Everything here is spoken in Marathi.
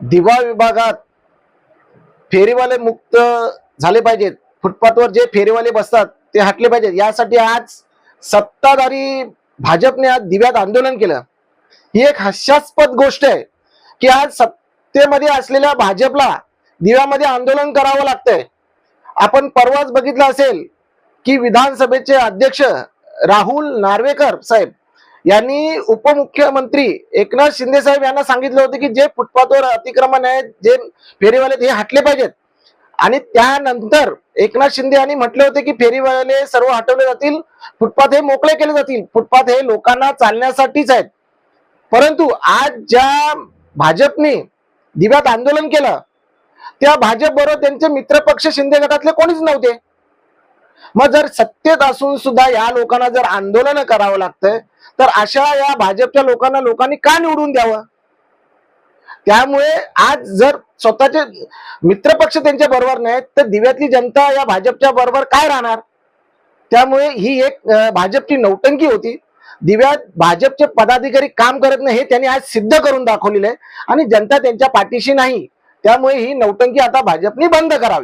दिवा विभागात फेरीवाले मुक्त झाले पाहिजेत. फुटपाथवर जे फेरीवाले बसतात ते हटले पाहिजेत. यासाठी आज सत्ताधारी भाजपने आज दिव्यात आंदोलन केलं. ही एक हास्यास्पद गोष्ट आहे की आज सत्तेमध्ये असलेल्या भाजपला दिव्यामध्ये आंदोलन करावं लागतंय. आपण परवाच बघितलं असेल की विधानसभेचे अध्यक्ष राहुल नार्वेकर साहेब यांनी उपमुख्यमंत्री एकनाथ शिंदे साहेब यांना सांगितलं होतं की जे फुटपाथवर अतिक्रमण आहेत जे फेरीवाले हे हटले पाहिजेत. आणि त्यानंतर एकनाथ शिंदे यांनी म्हटले होते की फेरीवाले सर्व हटवले जातील फुटपाथ हे मोकळे केले जातील फुटपाथ हे लोकांना चालण्यासाठीच आहेत. परंतु आज ज्या भाजपने दिव्यात आंदोलन केलं त्या भाजप बरोबर त्यांचे मित्रपक्ष शिंदे गटातले कोणीच नव्हते. मग जर सत्तेत असून सुद्धा या लोकांना जर आंदोलन करावं लागतंय तर अशा या भाजपच्या लोकांना लोकांनी का निवडून द्यावं? त्यामुळे आज जर स्वतःचे मित्रपक्ष त्यांच्या बरोबर नाहीत तर दिव्यातली जनता या भाजपच्या बरोबर काय राहणार? त्यामुळे ही एक भाजपची नौटंकी होती. दिव्यात भाजपचे पदाधिकारी काम करत नाही हे त्यांनी आज सिद्ध करून दाखवलेलं आहे. आणि जनता त्यांच्या पाठीशी नाही. त्यामुळे ही नौटंकी आता भाजपने बंद करावी.